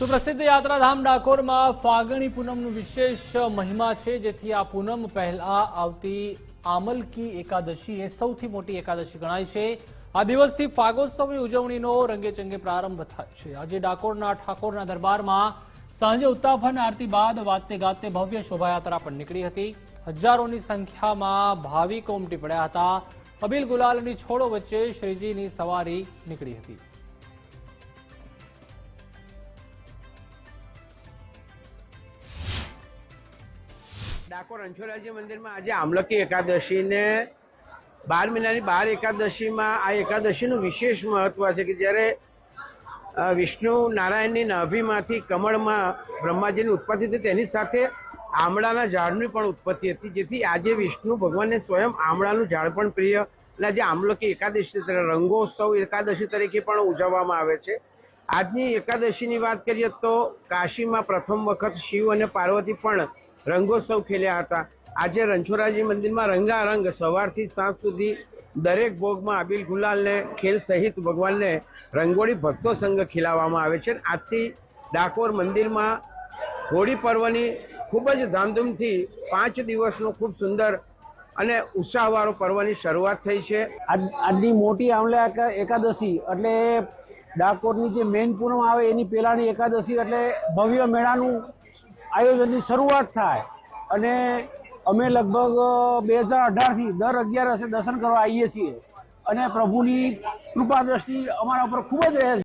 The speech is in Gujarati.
સુપ્રસિદ્ધ યાત્રાધામ ડાકોરમાં ફાગણી પૂનમનું વિશેષ મહિમા છે, જેથી આ પૂનમ પહેલા આવતી આમલકી એકાદશી એ સૌથી મોટી એકાદશી ગણાય છે. આ દિવસથી ફાગોત્સવની ઉજવણીનો રંગેચંગે પ્રારંભ થાય છે. આજે ડાકોરના ઠાકોરના દરબારમાં સાંજે ઉત્તાફન આરતી બાદ વાતે ગાતે ભવ્ય શોભાયાત્રા પણ નીકળી હતી. હજારોની સંખ્યામાં ભાવિકો ઉમટી પડ્યા હતા. અબીલ ગુલાલની છોડો વચ્ચે શ્રીજીની સવારી નીકળી હતી. ડાકોર અંછોરાજી મંદિરમાં આજે આમલકી એકાદશીને બાર મહિનાની બાર એકાદશીમાં આ એકાદશીનું વિશેષ મહત્વ છે કે જ્યારે વિષ્ણુ નારાયણની નાભીમાંથી કમળમાં બ્રહ્માજીની ઉત્પત્તિ હતી તેની સાથે આમળાના ઝાડની પણ ઉત્પત્તિ હતી, જેથી આજે વિષ્ણુ ભગવાનને સ્વયં આમળાનું ઝાડ પણ પ્રિય એટલે આજે આમલકી એકાદશી તરીકે, રંગોત્સવ એકાદશી તરીકે પણ ઉજવવામાં આવે છે. આજની એકાદશીની વાત કરીએ તો કાશીમાં પ્રથમ વખત શિવ અને પાર્વતી પણ રંગોત્સવ ખેલ્યા હતા. આજે રણછોડરાજી મંદિરમાં રંગારંગ સવારથી સાંજ સુધી દરેક ભોગમાં અબીલ ગુલાલને, ખેલ સહિત ભગવાનને રંગોળી ભક્તો સંઘ ખીલાવવામાં આવે છે. આજથી ડાકોર મંદિરમાં હોળી પર્વની ખૂબ જ ધામધૂમથી પાંચ દિવસનો ખૂબ સુંદર અને ઉત્સાહવાળો પર્વની શરૂઆત થઈ છે. આજ- આજની મોટી આમલા એકાદશી એટલે ડાકોરની જે મેઇન પૂનમ આવે એની પહેલાની એકાદશી એટલે ભવ્ય મેળાનું આયોજનની શરૂઆત થાય અને અમે લગભગ બે હજાર અઢારથી દર અગિયારસે દર્શન કરવા આવીએ છીએ. અને પ્રભુની કૃપા દ્રષ્ટિ અમારા ઉપર ખૂબ જ રહે છે.